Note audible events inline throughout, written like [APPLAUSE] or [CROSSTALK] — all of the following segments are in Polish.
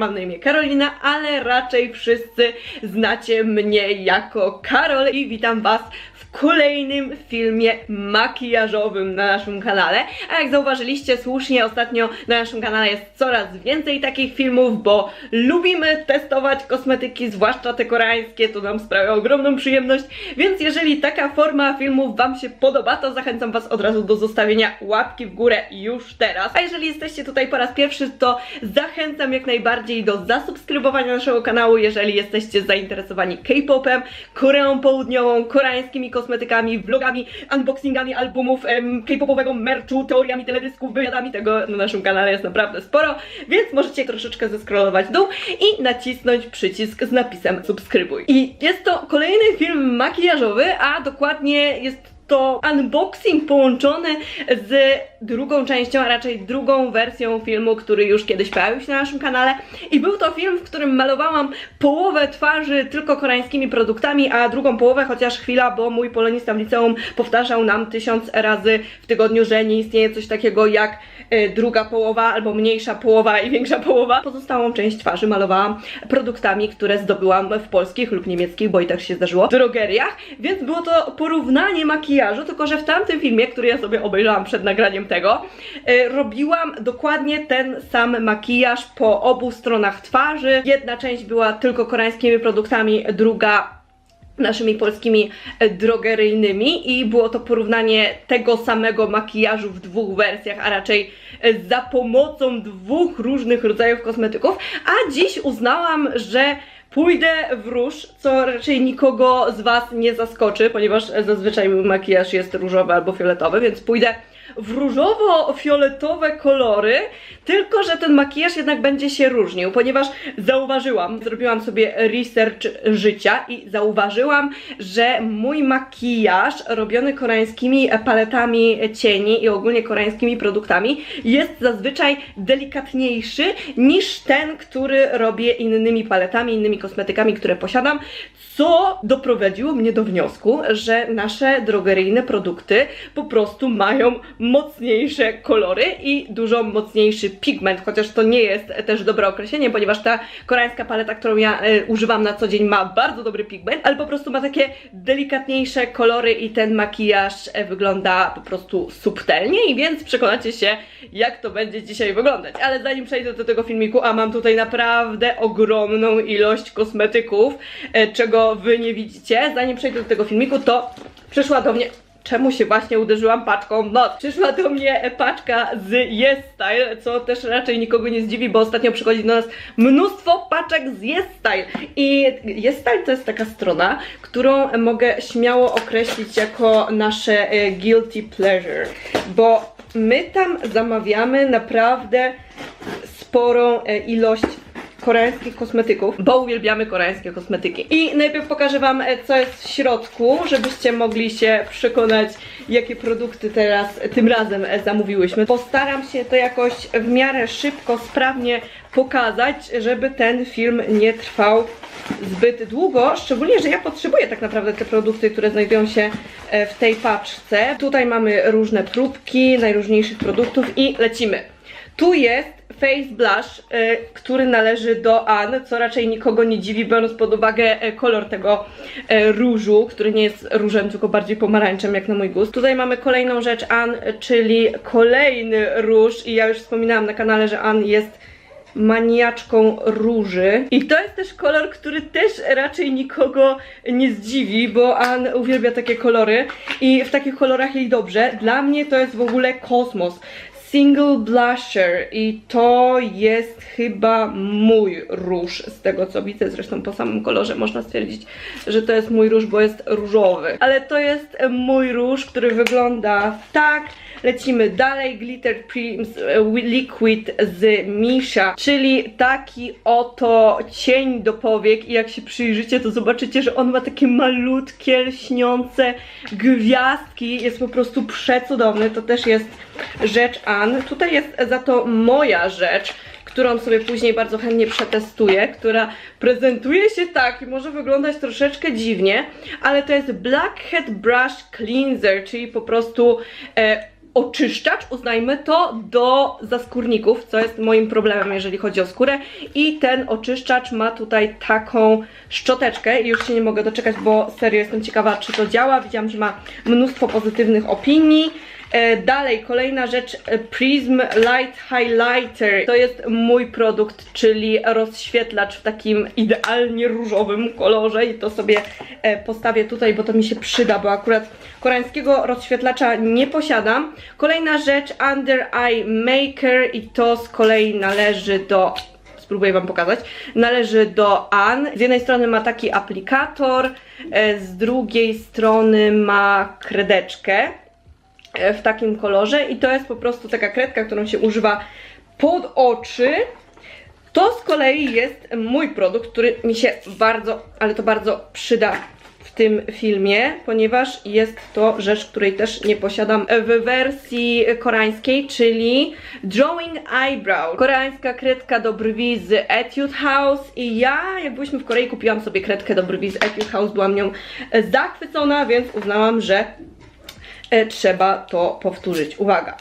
mam na imię Karolina, ale raczej wszyscy znacie mnie jako Karol i witam was kolejnym filmie makijażowym na naszym kanale. A jak zauważyliście słusznie, ostatnio na naszym kanale jest coraz więcej takich filmów, bo lubimy testować kosmetyki, zwłaszcza te koreańskie, to nam sprawia ogromną przyjemność, więc jeżeli taka forma filmów wam się podoba, to zachęcam was od razu do zostawienia łapki w górę już teraz. A jeżeli jesteście tutaj po raz pierwszy, to zachęcam jak najbardziej do zasubskrybowania naszego kanału, jeżeli jesteście zainteresowani K-popem, Koreą Południową, koreańskimi kosmetykami, vlogami, unboxingami albumów, K-popowego merchu, teoriami teledysków, wywiadami, tego na naszym kanale jest naprawdę sporo, więc możecie troszeczkę zeskrolować dół i nacisnąć przycisk z napisem subskrybuj. I jest to kolejny film makijażowy, a dokładnie jest to unboxing połączony z drugą częścią, a raczej drugą wersją filmu, który już kiedyś pojawił się na naszym kanale. I był to film, w którym malowałam połowę twarzy tylko koreańskimi produktami, a drugą połowę, chociaż chwila, bo mój polonista w liceum powtarzał nam tysiąc razy w tygodniu, że nie istnieje coś takiego jak druga połowa, albo mniejsza połowa i większa połowa. Pozostałą część twarzy malowałam produktami, które zdobyłam w polskich lub niemieckich, bo i tak się zdarzyło, drogeriach, więc było to porównanie makijażu, tylko że w tamtym filmie, który ja sobie obejrzałam przed nagraniem tego, e, robiłam dokładnie ten sam makijaż po obu stronach twarzy. Jedna część była tylko koreańskimi produktami, druga naszymi polskimi e, drogeryjnymi i było to porównanie tego samego makijażu w dwóch wersjach, a raczej e, za pomocą dwóch różnych rodzajów kosmetyków, a dziś uznałam, że pójdę w róż, co raczej nikogo z Was nie zaskoczy, ponieważ zazwyczaj mój makijaż jest różowy albo fioletowy, więc pójdę w różowo-fioletowe kolory, tylko że ten makijaż jednak będzie się różnił, ponieważ zauważyłam, zrobiłam sobie research życia i zauważyłam, że mój makijaż robiony koreańskimi paletami cieni i ogólnie koreańskimi produktami jest zazwyczaj delikatniejszy niż ten, który robię innymi paletami, innymi kosmetykami, które posiadam, co doprowadziło mnie do wniosku, że nasze drogeryjne produkty po prostu mają mocniejsze kolory i dużo mocniejszy pigment, chociaż to nie jest też dobre określenie, ponieważ ta koreańska paleta, którą ja e, używam na co dzień ma bardzo dobry pigment, ale po prostu ma takie delikatniejsze kolory i ten makijaż e, wygląda po prostu subtelnie i więc przekonacie się jak to będzie dzisiaj wyglądać. Ale zanim przejdę do tego filmiku, a mam tutaj naprawdę ogromną ilość kosmetyków, e, czego wy nie widzicie, zanim przejdę do tego filmiku, to przyszła do mnie czemu się właśnie uderzyłam paczką w noc. Przyszła do mnie paczka z Yes Style, co też raczej nikogo nie zdziwi, bo ostatnio przychodzi do nas mnóstwo paczek z Yes Style. I Yes Style to jest taka strona, którą mogę śmiało określić jako nasze e, guilty pleasure, bo my tam zamawiamy naprawdę sporą e, ilość koreańskich kosmetyków, bo uwielbiamy koreańskie kosmetyki. I najpierw pokażę Wam, e, co jest w środku, żebyście mogli się przekonać, jakie produkty teraz, e, tym razem e, zamówiłyśmy. Postaram się to jakoś w miarę szybko, sprawnie pokazać, żeby ten film nie trwał zbyt długo, szczególnie, że ja potrzebuję tak naprawdę te produkty, które znajdują się w tej paczce. Tutaj mamy różne próbki najróżniejszych produktów i lecimy. Tu jest face blush, y, który należy do Ann, co raczej nikogo nie dziwi, biorąc pod uwagę e, kolor tego e, różu, który nie jest różem, tylko bardziej pomarańczem, jak na mój gust. Tutaj mamy kolejną rzecz Ann, czyli kolejny róż i ja już wspominałam na kanale, że Ann jest maniaczką róży. I to jest też kolor, który też raczej nikogo nie zdziwi, bo Ann uwielbia takie kolory i w takich kolorach jej dobrze. Dla mnie to jest w ogóle kosmos. Single Blusher i to jest chyba mój róż z tego co widzę, zresztą po samym kolorze można stwierdzić, że to jest mój róż, bo jest różowy. Ale to jest mój róż, który wygląda tak. Lecimy dalej, Glitter Creams e, Liquid z Misha, czyli taki oto cień do powiek. I jak się przyjrzycie, to zobaczycie, że on ma takie malutkie, lśniące gwiazdki, jest po prostu przecudowny, to też jest rzecz Ann. Tutaj jest za to moja rzecz, którą sobie później bardzo chętnie przetestuję, która prezentuje się tak i może wyglądać troszeczkę dziwnie, ale to jest Blackhead Brush Cleanser, czyli po prostu e, oczyszczacz, uznajmy to, do zaskórników, co jest moim problemem, jeżeli chodzi o skórę. I ten oczyszczacz ma tutaj taką szczoteczkę i już się nie mogę doczekać, bo serio jestem ciekawa, czy to działa. Widziałam, że ma mnóstwo pozytywnych opinii. E, Dalej, kolejna rzecz, e, Prism Light Highlighter. To jest mój produkt, czyli rozświetlacz w takim idealnie różowym kolorze i to sobie e, postawię tutaj, bo to mi się przyda, bo akurat koreańskiego rozświetlacza nie posiadam. Kolejna rzecz, Under Eye Maker i to z kolei należy do spróbuję Wam pokazać. Należy do An. Z jednej strony ma taki aplikator, z drugiej strony ma kredeczkę w takim kolorze i to jest po prostu taka kredka, którą się używa pod oczy. To z kolei jest mój produkt, który mi się bardzo, ale to bardzo przyda w tym filmie, ponieważ jest to rzecz, której też nie posiadam w wersji koreańskiej, czyli Drawing Eyebrow. Koreańska kredka do brwi z Etude House i ja, jak byliśmy w Korei, kupiłam sobie kredkę do brwi z Etude House, byłam nią zachwycona, więc uznałam, że e, trzeba to powtórzyć. Uwaga!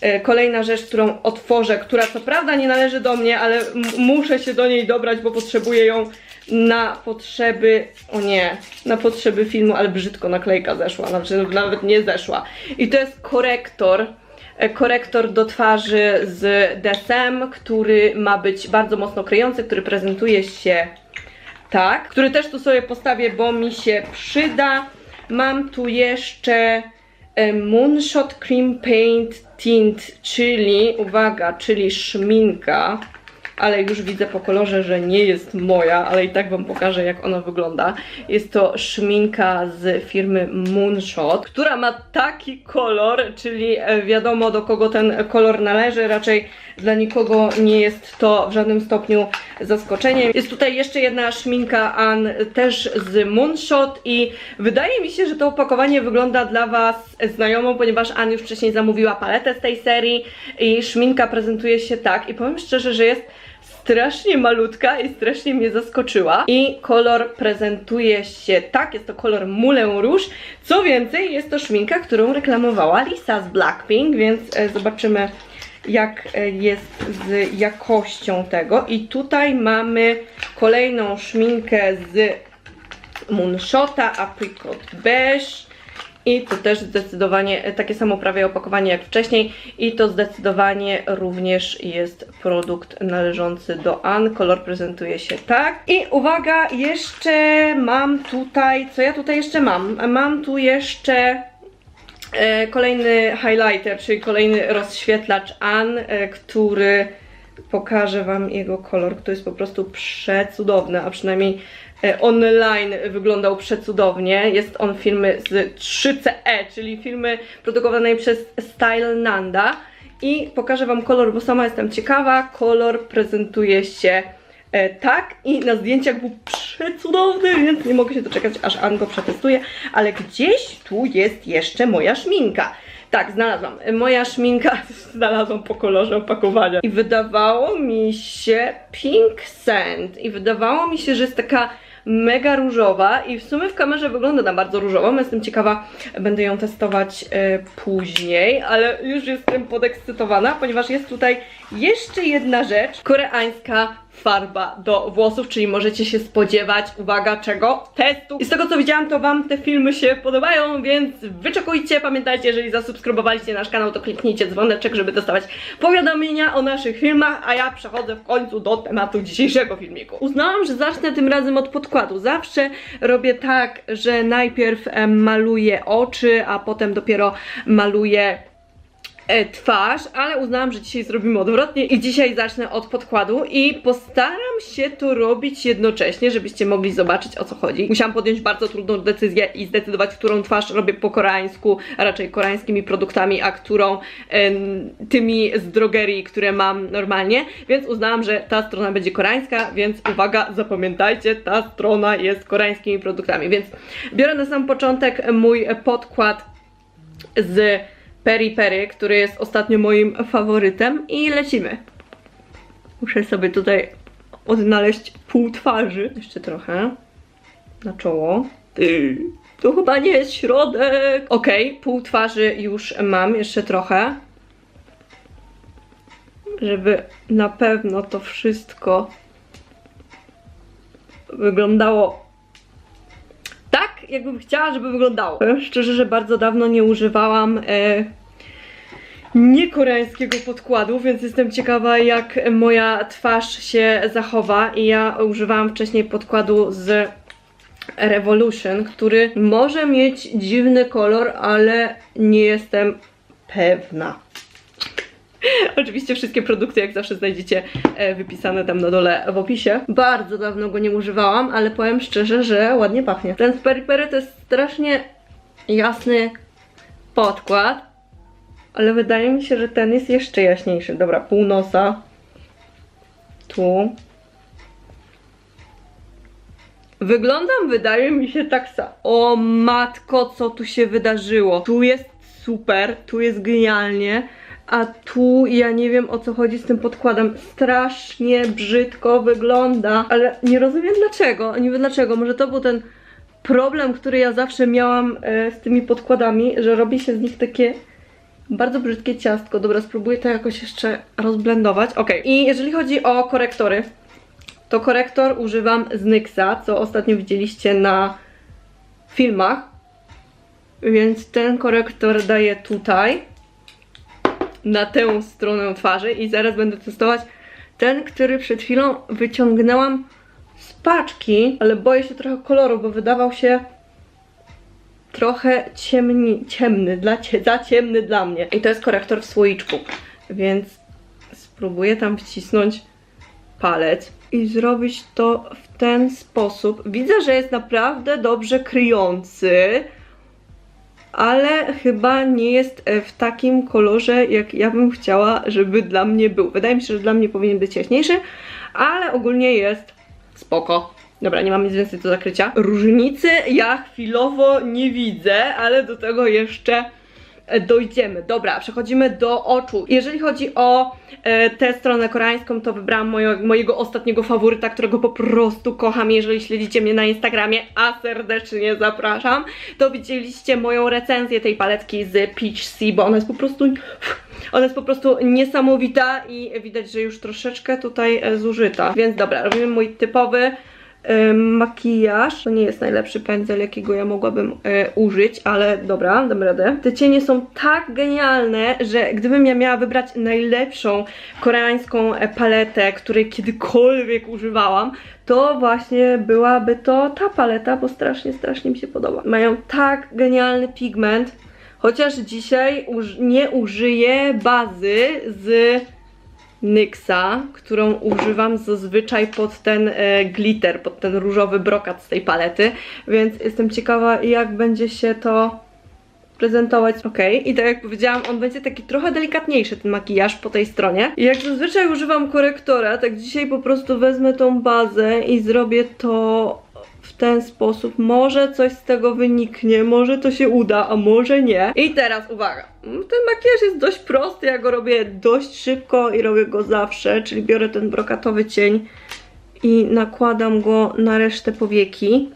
E, Kolejna rzecz, którą otworzę, która co prawda nie należy do mnie, ale muszę się do niej dobrać, bo potrzebuję ją na potrzeby, o nie, na potrzeby filmu, ale brzydko naklejka zeszła, znaczy nawet nie zeszła. I to jest korektor, e, korektor do twarzy z DSM, który ma być bardzo mocno kryjący, który prezentuje się tak, który też tu sobie postawię, bo mi się przyda. Mam tu jeszcze e, Moonshot Cream Paint Tint, czyli, uwaga, czyli szminka, ale już widzę po kolorze, że nie jest moja, ale i tak Wam pokażę, jak ona wygląda. Jest to szminka z firmy Moonshot, która ma taki kolor, czyli e, wiadomo do kogo ten kolor należy, raczej dla nikogo nie jest to w żadnym stopniu zaskoczeniem. Jest tutaj jeszcze jedna szminka An, też z Moonshot i wydaje mi się, że to opakowanie wygląda dla Was znajomą, ponieważ An już wcześniej zamówiła paletę z tej serii i szminka prezentuje się tak i powiem szczerze, że jest strasznie malutka i strasznie mnie zaskoczyła. I kolor prezentuje się tak, jest to kolor Moulin Rouge. Co więcej, jest to szminka, którą reklamowała Lisa z Blackpink, więc e, zobaczymy jak e, jest z jakością tego. I tutaj mamy kolejną szminkę z Moonshota Apricot Beige. I to też zdecydowanie e, takie samo prawie opakowanie jak wcześniej. I to zdecydowanie również jest produkt należący do An. Kolor prezentuje się tak. I uwaga, jeszcze mam tutaj, co ja tutaj jeszcze mam? Mam tu jeszcze e, kolejny highlighter, czyli kolejny rozświetlacz An, e, który pokażę Wam jego kolor, który jest po prostu przecudowny, a przynajmniej online wyglądał przecudownie. Jest on firmy z 3CE, czyli firmy produkowanej przez Style Nanda. I pokażę Wam kolor, bo sama jestem ciekawa. Kolor prezentuje się e, tak i na zdjęciach był przecudowny, więc nie mogę się doczekać, aż Ann go przetestuje. Ale gdzieś tu jest jeszcze moja szminka. Tak, znalazłam. Moja szminka [LAUGHS] znalazłam po kolorze opakowania. I wydawało mi się Pink Sand. I wydawało mi się, że jest taka mega różowa i w sumie w kamerze wygląda na bardzo różową. Jestem ciekawa, będę ją testować e, później, ale już jestem podekscytowana, ponieważ jest tutaj jeszcze jedna rzecz. Koreańska farba do włosów, czyli możecie się spodziewać, uwaga, czego? Testu. I z tego co widziałam, to Wam te filmy się podobają, więc wyczekujcie. Pamiętajcie, jeżeli zasubskrybowaliście nasz kanał, to kliknijcie dzwoneczek, żeby dostawać powiadomienia o naszych filmach, a ja przechodzę w końcu do tematu dzisiejszego filmiku. Uznałam, że zacznę tym razem od podkładu. Zawsze robię tak, że najpierw maluję oczy, a potem dopiero maluję twarz, ale uznałam, że dzisiaj zrobimy odwrotnie i dzisiaj zacznę od podkładu i postaram się to robić jednocześnie, żebyście mogli zobaczyć o co chodzi. Musiałam podjąć bardzo trudną decyzję i zdecydować, którą twarz robię po koreańsku, raczej koreańskimi produktami, a którą tymi z drogerii, które mam normalnie, więc uznałam, że ta strona będzie koreańska, więc uwaga, zapamiętajcie, ta strona jest koreańskimi produktami, więc biorę na sam początek mój podkład z Peri Peri, który jest ostatnio moim faworytem i lecimy. Muszę sobie tutaj odnaleźć pół twarzy. Jeszcze trochę na czoło. Ty. To chyba nie jest środek. Okej, pół twarzy już mam, jeszcze trochę. Żeby na pewno to wszystko wyglądało jakbym chciała, żeby wyglądało. Szczerze, że bardzo dawno nie używałam e, niekoreańskiego podkładu, więc jestem ciekawa, jak moja twarz się zachowa. I ja używałam wcześniej podkładu z Revolution, który może mieć dziwny kolor, ale nie jestem pewna. [LAUGHS] Oczywiście wszystkie produkty, jak zawsze znajdziecie e, wypisane tam na dole w opisie. Bardzo dawno go nie używałam, ale powiem szczerze, że ładnie pachnie. Ten z Peri Peri to jest strasznie jasny podkład, ale wydaje mi się, że ten jest jeszcze jaśniejszy. Dobra, pół nosa. Tu. Wyglądam, wydaje mi się tak samo. O matko, co tu się wydarzyło. Tu jest super, tu jest genialnie, a tu ja nie wiem o co chodzi z tym podkładem. Strasznie brzydko wygląda, ale nie rozumiem dlaczego. Nie wiem dlaczego. Może to był ten problem, który ja zawsze miałam e, z tymi podkładami, że robi się z nich takie bardzo brzydkie ciastko. Dobra, spróbuję to jakoś jeszcze rozblendować. Ok, i jeżeli chodzi o korektory, to korektor używam z NYXa, co ostatnio widzieliście na filmach. Więc ten korektor daję tutaj, na tę stronę twarzy i zaraz będę testować ten, który przed chwilą wyciągnęłam z paczki, ale boję się trochę koloru, bo wydawał się trochę ciemni, ciemny, dla za ciemny dla mnie. I to jest korektor w słoiczku, więc spróbuję tam wcisnąć palec i zrobić to w ten sposób. Widzę, że jest naprawdę dobrze kryjący, ale chyba nie jest e, w takim kolorze, jak ja bym chciała, żeby dla mnie był. Wydaje mi się, że dla mnie powinien być jaśniejszy, ale ogólnie jest spoko. Dobra, nie mam nic więcej do zakrycia. Różnicy ja chwilowo nie widzę, ale do tego jeszcze dojdziemy. Dobra, przechodzimy do oczu. Jeżeli chodzi o e, tę stronę koreańską, to wybrałam mojo, mojego ostatniego faworyta, którego po prostu kocham. Jeżeli śledzicie mnie na Instagramie, a serdecznie zapraszam, to widzieliście moją recenzję tej paletki z Peach Sea, bo ona jest po prostu... Ona jest po prostu niesamowita i widać, że już troszeczkę tutaj e, zużyta. Więc dobra, robimy mój typowy e, makijaż. To nie jest najlepszy pędzel, jakiego ja mogłabym e, użyć, ale dobra, dam radę. Te cienie są tak genialne, że gdybym ja miała wybrać najlepszą koreańską e, paletę, której kiedykolwiek używałam, to właśnie byłaby to ta paleta, bo strasznie, strasznie mi się podoba. Mają tak genialny pigment, chociaż dzisiaj uż nie użyję bazy z NYXa, którą używam zazwyczaj pod ten e, glitter, pod ten różowy brokat z tej palety, więc jestem ciekawa jak będzie się to prezentować. Ok, i tak jak powiedziałam, on będzie taki trochę delikatniejszy ten makijaż po tej stronie. I jak zazwyczaj używam korektora, tak dzisiaj po prostu wezmę tą bazę i zrobię to w ten sposób. Może coś z tego wyniknie, może to się uda, a może nie. I teraz uwaga, ten makijaż jest dość prosty, ja go robię dość szybko i robię go zawsze, czyli biorę ten brokatowy cień i nakładam go na resztę powieki.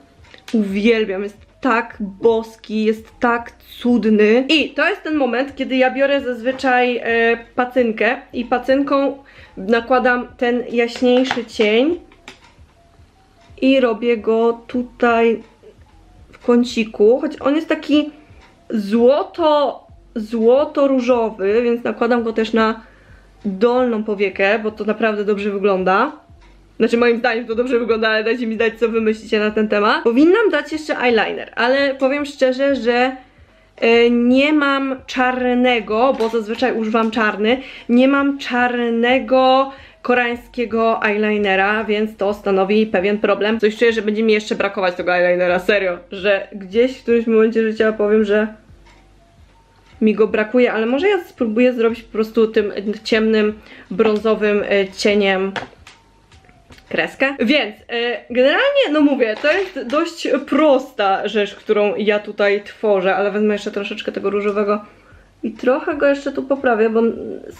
Uwielbiam, jest tak boski, jest tak cudny. I to jest ten moment, kiedy ja biorę zazwyczaj e, pacynkę i pacynką nakładam ten jaśniejszy cień i robię go tutaj w kąciku, choć on jest taki złoto, złoto-różowy, więc nakładam go też na dolną powiekę, bo to naprawdę dobrze wygląda. Znaczy moim zdaniem to dobrze wygląda, ale dajcie mi dać co wy myślicie na ten temat. Powinnam dać jeszcze eyeliner, ale powiem szczerze, że e, nie mam czarnego, bo zazwyczaj używam czarny, nie mam czarnego koreańskiego eyelinera, więc to stanowi pewien problem. Coś czuję, że będzie mi jeszcze brakować tego eyelinera, serio, że gdzieś w którymś momencie życia powiem, że mi go brakuje, ale może ja spróbuję zrobić po prostu tym ciemnym, brązowym e, cieniem kreskę. Więc e, generalnie, no mówię, to jest dość prosta rzecz, którą ja tutaj tworzę, ale wezmę jeszcze troszeczkę tego różowego i trochę go jeszcze tu poprawię, bo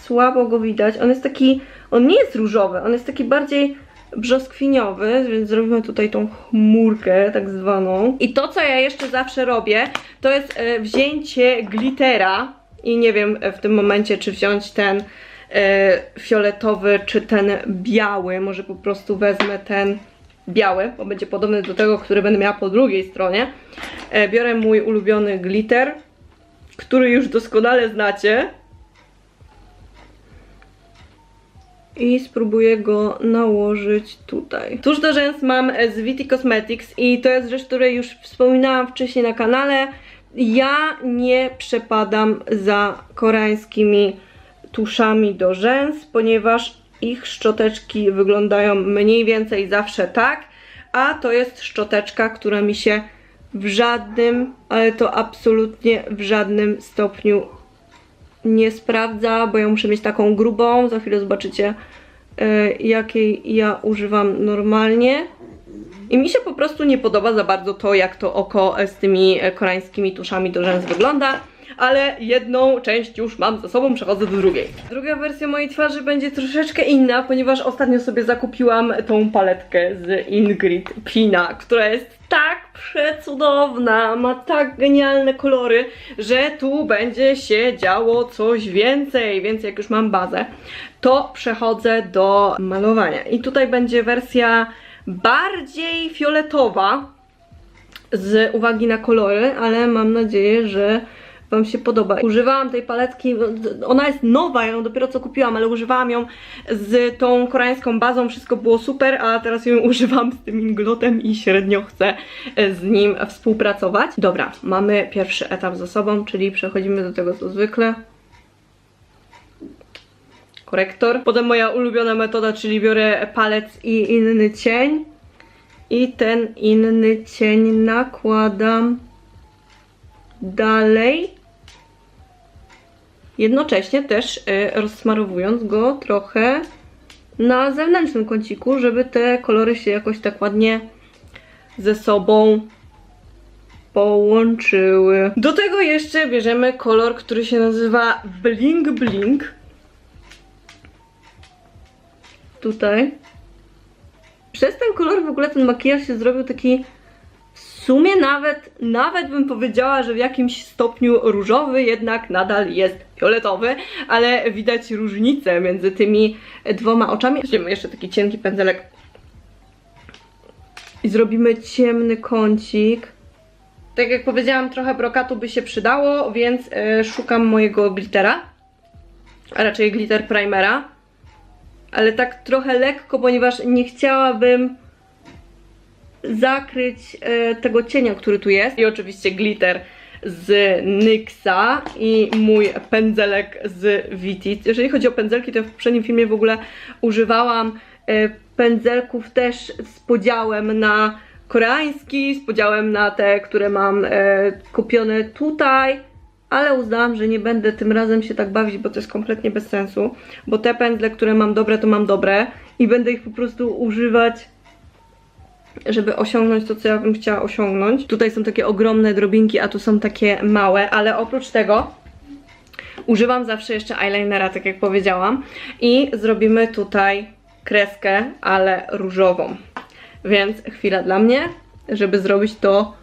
słabo go widać. On jest taki, on nie jest różowy, on jest taki bardziej brzoskwiniowy, więc zrobimy tutaj tą chmurkę tak zwaną. I to, co ja jeszcze zawsze robię, to jest e, wzięcie glittera i nie wiem e, w tym momencie, czy wziąć ten e, fioletowy, czy ten biały. Może po prostu wezmę ten biały, bo będzie podobny do tego, który będę miała po drugiej stronie. Biorę mój ulubiony glitter, który już doskonale znacie. I spróbuję go nałożyć tutaj. Tuż do rzęs mam z Viti Cosmetics i to jest rzecz, której już wspominałam wcześniej na kanale. Ja nie przepadam za koreańskimi tuszami do rzęs, ponieważ ich szczoteczki wyglądają mniej więcej zawsze tak, a to jest szczoteczka, która mi się w żadnym, ale to absolutnie w żadnym stopniu nie sprawdza, bo ja muszę mieć taką grubą, za chwilę zobaczycie e, jakiej ja używam normalnie. I mi się po prostu nie podoba za bardzo to, jak to oko z tymi e, koreańskimi tuszami do rzęs wygląda. Ale jedną część już mam za sobą, przechodzę do drugiej. Druga wersja mojej twarzy będzie troszeczkę inna, ponieważ ostatnio sobie zakupiłam tą paletkę z Ingrid Pina, która jest tak przecudowna, ma tak genialne kolory, że tu będzie się działo coś więcej, więc jak już mam bazę, to przechodzę do malowania. I tutaj będzie wersja bardziej fioletowa, z uwagi na kolory, ale mam nadzieję, że Wam się podoba. Używałam tej paletki, ona jest nowa, ja ją dopiero co kupiłam, ale używałam ją z tą koreańską bazą, wszystko było super, a teraz ją [LAUGHS] używam z tym inglotem i średnio chcę z nim współpracować. Dobra, mamy pierwszy etap za sobą, czyli przechodzimy do tego co zwykle. Korektor. Potem moja ulubiona metoda, czyli biorę palec i inny cień. I ten inny cień nakładam dalej. Jednocześnie też y, rozsmarowując go trochę na zewnętrznym kąciku, żeby te kolory się jakoś tak ładnie ze sobą połączyły. Do tego jeszcze bierzemy kolor, który się nazywa Blink Blink. Tutaj. Przez ten kolor w ogóle ten makijaż się zrobił taki sumie nawet, nawet bym powiedziała, że w jakimś stopniu różowy, jednak nadal jest fioletowy, ale widać różnicę między tymi dwoma oczami. Weźmiemy jeszcze taki cienki pędzelek i zrobimy ciemny kącik. Tak jak powiedziałam, trochę brokatu by się przydało, więc e, szukam mojego glittera, a raczej glitter primera, ale tak trochę lekko, ponieważ nie chciałabym zakryć e, tego cienia, który tu jest. I oczywiście glitter z NYXa i mój pędzelek z Viti. Jeżeli chodzi o pędzelki, to w poprzednim filmie w ogóle używałam e, pędzelków też z podziałem na koreański, z podziałem na te, które mam e, kupione tutaj, ale uznałam, że nie będę tym razem się tak bawić, bo to jest kompletnie bez sensu, bo te pędzle, które mam dobre, to mam dobre i będę ich po prostu używać żeby osiągnąć to, co ja bym chciała osiągnąć. Tutaj są takie ogromne drobinki, a tu są takie małe, ale oprócz tego używam zawsze jeszcze eyelinera, tak jak powiedziałam. I zrobimy tutaj kreskę, ale różową. Więc chwila dla mnie, żeby zrobić to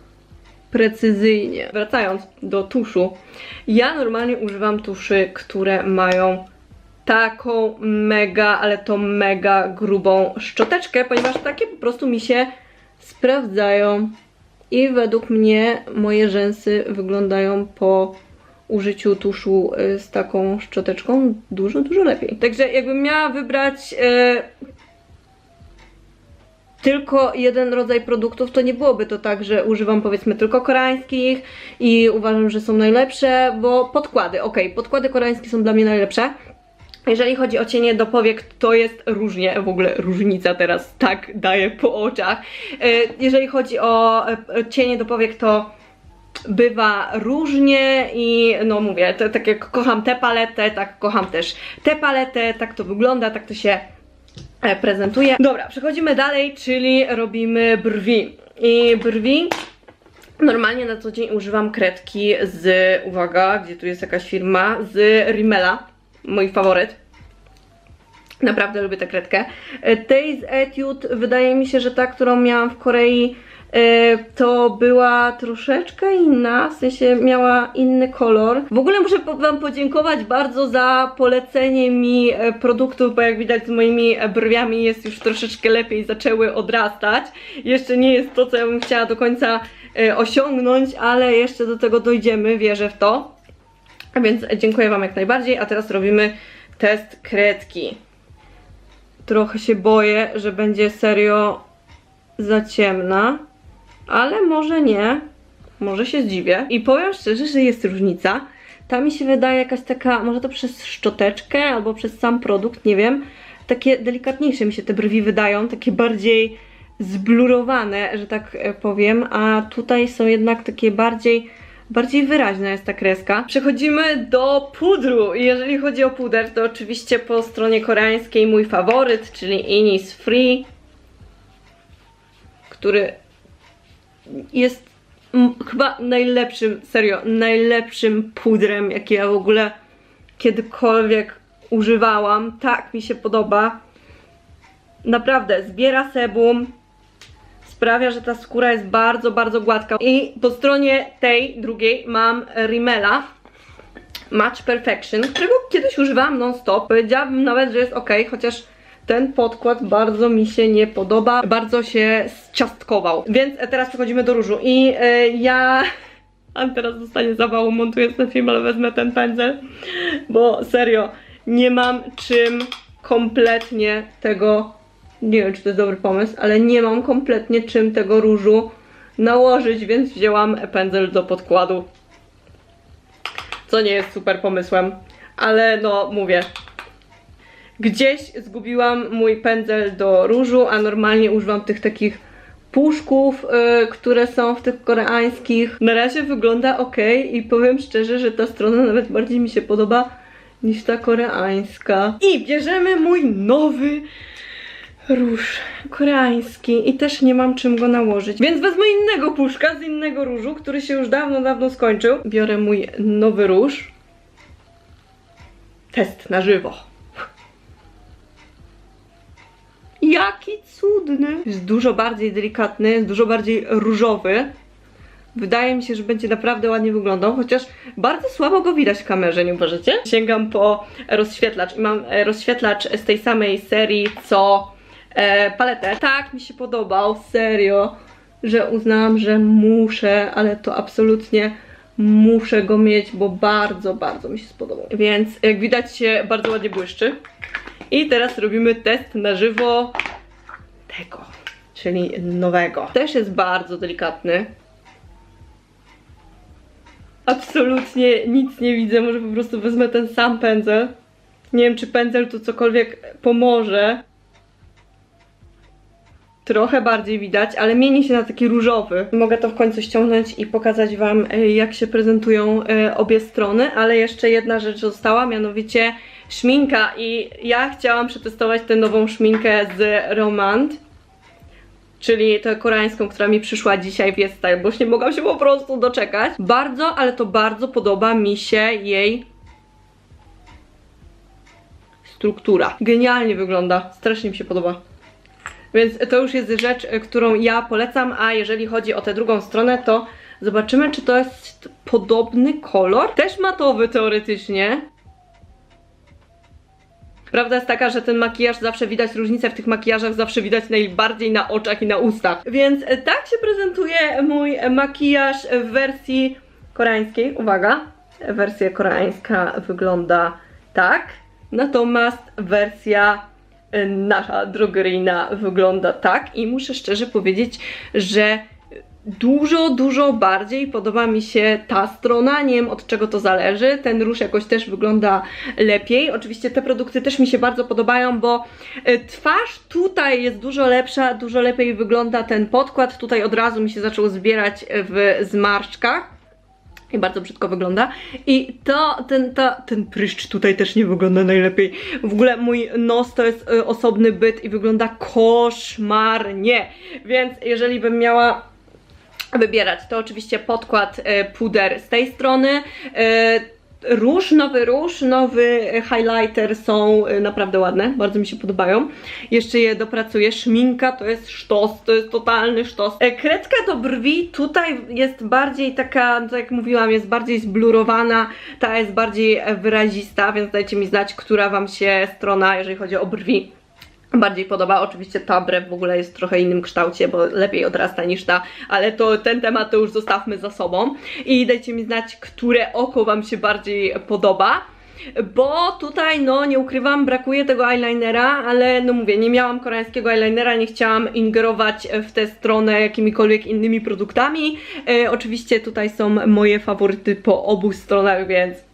precyzyjnie. Wracając do tuszu, ja normalnie używam tuszy, które mają taką mega, ale to mega grubą szczoteczkę, ponieważ takie po prostu mi się sprawdzają i według mnie moje rzęsy wyglądają po użyciu tuszu y, z taką szczoteczką dużo, dużo lepiej. Także jakbym miała wybrać e, tylko jeden rodzaj produktów, to nie byłoby to tak, że używam powiedzmy tylko koreańskich i uważam, że są najlepsze, bo podkłady, ok, podkłady koreańskie są dla mnie najlepsze. Jeżeli chodzi o cienie do powiek, to jest różnie, w ogóle różnica teraz tak daje po oczach. E, Jeżeli chodzi o e, cienie do powiek, to bywa różnie i no mówię, to, tak jak kocham tę paletę, tak kocham też tę paletę, tak to wygląda, tak to się e, prezentuje. Dobra, przechodzimy dalej, czyli robimy brwi. I brwi normalnie na co dzień używam kredki z, uwaga, gdzie tu jest jakaś firma, z Rimmela, mój faworyt. Naprawdę lubię tę kredkę. E, Tej z Etude wydaje mi się, że ta, którą miałam w Korei e, to była troszeczkę inna, w sensie miała inny kolor. W ogóle muszę Wam podziękować bardzo za polecenie mi e, produktów, bo jak widać z moimi e, brwiami jest już troszeczkę lepiej, zaczęły odrastać. Jeszcze nie jest to, co ja bym chciała do końca e, osiągnąć, ale jeszcze do tego dojdziemy, wierzę w to. A więc dziękuję Wam jak najbardziej, a teraz robimy test kredki. Trochę się boję, że będzie serio za ciemna, ale może nie. Może się zdziwię. I powiem szczerze, że jest różnica. Ta mi się wydaje jakaś taka, może to przez szczoteczkę albo przez sam produkt, nie wiem. Takie delikatniejsze mi się te brwi wydają, takie bardziej zblurowane, że tak e, powiem, a tutaj są jednak takie bardziej bardziej wyraźna jest ta kreska. Przechodzimy do pudru jeżeli chodzi o puder, to oczywiście po stronie koreańskiej mój faworyt, czyli Innisfree, który jest chyba najlepszym, serio, najlepszym pudrem, jaki ja w ogóle kiedykolwiek używałam. Tak mi się podoba. Naprawdę, zbiera sebum, sprawia, że ta skóra jest bardzo, bardzo gładka. I po stronie tej drugiej mam Rimmela Match Perfection, którego kiedyś używałam non-stop. Powiedziałabym nawet, że jest ok, chociaż ten podkład bardzo mi się nie podoba, bardzo się zciastkował. Więc teraz przechodzimy do różu i e, ja... [LAUGHS] A teraz dostanie zawału, montuję ten film, ale wezmę ten pędzel, bo serio, nie mam czym kompletnie tego nie wiem, czy to jest dobry pomysł, ale nie mam kompletnie czym tego różu nałożyć, więc wzięłam pędzel do podkładu. Co nie jest super pomysłem, ale no mówię. Gdzieś zgubiłam mój pędzel do różu, a normalnie używam tych takich puszków, y, które są w tych koreańskich. Na razie wygląda ok i powiem szczerze, że ta strona nawet bardziej mi się podoba niż ta koreańska. I bierzemy mój nowy róż koreański i też nie mam czym go nałożyć. Więc wezmę innego puszka z innego różu, który się już dawno, dawno skończył. Biorę mój nowy róż. Test na żywo. Jaki cudny! Jest dużo bardziej delikatny, jest dużo bardziej różowy. Wydaje mi się, że będzie naprawdę ładnie wyglądał, chociaż bardzo słabo go widać w kamerze, nie uważacie? Sięgam po rozświetlacz i mam e, rozświetlacz z tej samej serii co e, paletę. Tak mi się podobał, serio, że uznałam, że muszę, ale to absolutnie muszę go mieć, bo bardzo, bardzo mi się spodobał. Więc jak widać się bardzo ładnie błyszczy. I teraz robimy test na żywo tego, czyli nowego. Też jest bardzo delikatny. Absolutnie nic nie widzę, może po prostu wezmę ten sam pędzel. Nie wiem, czy pędzel tu cokolwiek pomoże. Trochę bardziej widać, ale mieni się na taki różowy. Mogę to w końcu ściągnąć i pokazać Wam, e, jak się prezentują e, obie strony, ale jeszcze jedna rzecz została, mianowicie szminka. I ja chciałam przetestować tę nową szminkę z Romand czyli tę koreańską, która mi przyszła dzisiaj w Style, bo nie mogłam się po prostu doczekać. Bardzo, ale to bardzo podoba mi się jej struktura. Genialnie wygląda, strasznie mi się podoba. Więc to już jest rzecz, którą ja polecam, a jeżeli chodzi o tę drugą stronę, to zobaczymy, czy to jest podobny kolor. Też matowy teoretycznie, Prawda jest taka, że ten makijaż zawsze widać różnicę w tych makijażach, zawsze widać najbardziej na oczach i na ustach. Więc e, tak się prezentuje mój makijaż w wersji koreańskiej. Uwaga, wersja koreańska wygląda tak, natomiast wersja e, nasza drogeryjna wygląda tak i muszę szczerze powiedzieć, że dużo, dużo bardziej podoba mi się ta strona, nie wiem od czego to zależy, ten róż jakoś też wygląda lepiej, oczywiście te produkty też mi się bardzo podobają, bo y, twarz tutaj jest dużo lepsza, dużo lepiej wygląda ten podkład, tutaj od razu mi się zaczął zbierać w zmarszczkach i bardzo brzydko wygląda. I to, ten, ta, ten pryszcz tutaj też nie wygląda najlepiej. W ogóle mój nos to jest y, osobny byt i wygląda koszmarnie. Więc jeżeli bym miała wybierać, to oczywiście podkład e, puder z tej strony. E, róż, nowy róż, nowy highlighter są y, naprawdę ładne, bardzo mi się podobają. Jeszcze je dopracuję. Szminka to jest sztos, to jest totalny sztos. E, Kredka do brwi tutaj jest bardziej taka, tak jak mówiłam, jest bardziej zblurowana, ta jest bardziej e, wyrazista, więc dajcie mi znać, która Wam się strona, jeżeli chodzi o brwi, bardziej podoba. Oczywiście ta brew w ogóle jest w trochę innym kształcie, bo lepiej odrasta niż ta, ale to ten temat to już zostawmy za sobą. I dajcie mi znać, które oko Wam się bardziej podoba. Bo tutaj, no nie ukrywam, brakuje tego eyelinera, ale no mówię, nie miałam koreańskiego eyelinera, nie chciałam ingerować w tę stronę jakimikolwiek innymi produktami. E, oczywiście tutaj są moje faworyty po obu stronach, więc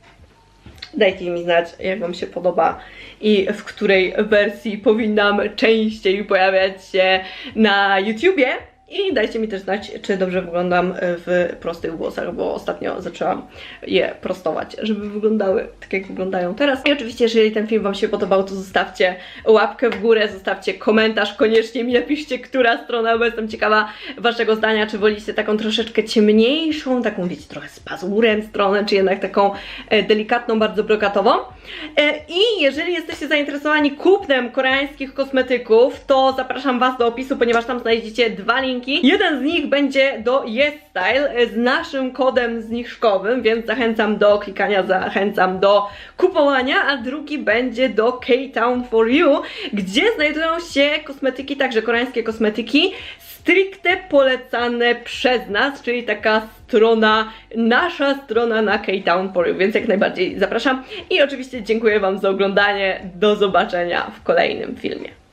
Dajcie mi znać, jak Wam się podoba i w której wersji powinnam częściej pojawiać się na YouTubie. I dajcie mi też znać, czy dobrze wyglądam w prostych włosach, bo ostatnio zaczęłam je prostować, żeby wyglądały tak, jak wyglądają teraz. I oczywiście, jeżeli ten film Wam się podobał, to zostawcie łapkę w górę, zostawcie komentarz, koniecznie mi napiszcie, która strona, bo jestem ciekawa Waszego zdania, czy wolicie taką troszeczkę ciemniejszą, taką wiecie, trochę z pazurem stronę, czy jednak taką e, delikatną, bardzo brokatową. E, I jeżeli jesteście zainteresowani kupnem koreańskich kosmetyków, to zapraszam Was do opisu, ponieważ tam znajdziecie dwa linki. Jeden z nich będzie do YesStyle z naszym kodem zniżkowym, więc zachęcam do klikania, zachęcam do kupowania, a drugi będzie do K-Town for You, gdzie znajdują się kosmetyki, także koreańskie kosmetyki, stricte polecane przez nas, czyli taka strona, nasza strona na K-Town for You, więc jak najbardziej zapraszam. I oczywiście dziękuję Wam za oglądanie, do zobaczenia w kolejnym filmie.